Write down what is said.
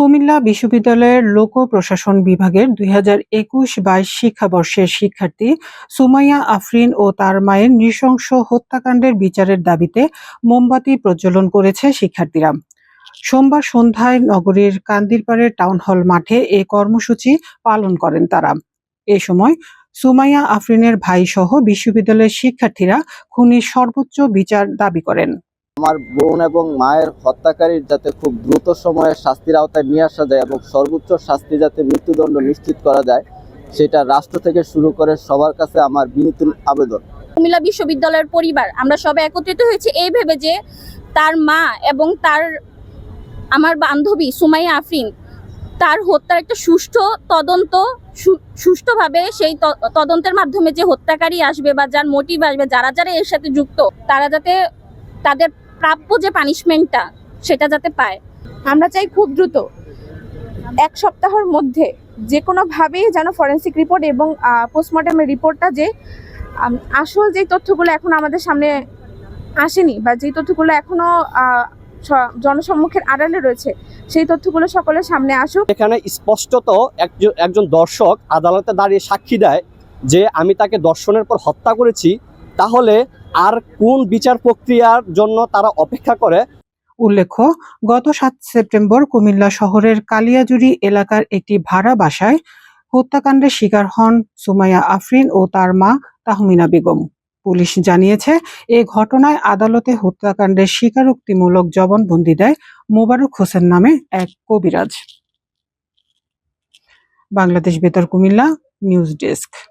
কুমিল্লা বিশ্ববিদ্যালয়ের লোক প্রশাসন বিভাগের দুই হাজার একুশ বাইশ শিক্ষাবর্ষের শিক্ষার্থী সুমাইয়া আফরিন ও তার মায়ের নৃশংস হত্যাকাণ্ডের বিচারের দাবিতে মোমবাতি প্রজ্বলন করেছে শিক্ষার্থীরা। সোমবার সন্ধ্যায় নগরীর কান্দিরপাড়ে টাউন হল মাঠে এ কর্মসূচি পালন করেন তারা। এ সময় সুমাইয়া আফরিনের ভাই সহ বিশ্ববিদ্যালয়ের শিক্ষার্থীরা খুনির সর্বোচ্চ বিচার দাবি করেন। আমার বোন এবং মায়ের হত্যাকারীর যাতে খুব দ্রুত সময়ে শাস্তির আওতায় নিয়ে আসা যায় এবং সর্বোচ্চ শাস্তি যাতে মৃত্যুদণ্ড নিশ্চিত করা যায়, সেটা রাষ্ট্র থেকে শুরু করে সবার কাছে আমার বিনীত আবেদন। কুমিল্লা বিশ্ববিদ্যালয়ের পরিবার, আমরা সবাই একত্রিত হয়েছি এই ভেবে যে তার মা এবং তার আমার বান্ধবী সুমাইয়া আফরিন, তার হত্যার একটা সুষ্ঠু তদন্ত সুষ্ঠুভাবে সেই তদন্তের মাধ্যমে যে হত্যাকারী আসবে বা যার মোটিভ আসবে, যারা যারা এর সাথে যুক্ত, তারা যাতে তাদের প্রাপ্য যে পানিশমেন্টটা সেটা যাতে পায়। আমরা চাই খুব দ্রুত এক সপ্তাহের মধ্যে যে কোনোভাবেই যেন ফরেন্সিক রিপোর্ট এবং পোস্টমর্টমের রিপোর্টটা যে আসল যে তথ্যগুলো এখন আমাদের সামনে আসেনি বা যে তথ্যগুলো এখনও জনসম্মুখের আড়ালে রয়েছে, সেই তথ্যগুলো সকলের সামনে আসুক। এখানে স্পষ্টত একজন একজন দর্শক আদালতে দাঁড়িয়ে সাক্ষী দেয় যে, আমি তাকে দর্শনের পর হত্যা করেছি, তাহলে আর কোন বিচার প্রক্রিয়ার জন্য তারা অপেক্ষা করে? উল্লেখ্য, গত সাত সেপ্টেম্বর কুমিল্লা শহরের কালিয়াজুড়ি এলাকার একটি ভাড়া বাসায় হত্যাকাণ্ডের শিকার হন সুমাইয়া আফরিন ও তার মা তাহমিনা বেগম। পুলিশ জানিয়েছে, এ ঘটনায় আদালতে হত্যাকাণ্ডের স্বীকারোক্তিমূলক জবানবন্দি দেয় মোবারক হোসেন নামে এক কবিরাজ। বাংলাদেশ বেতার, কুমিল্লা, নিউজ ডেস্ক।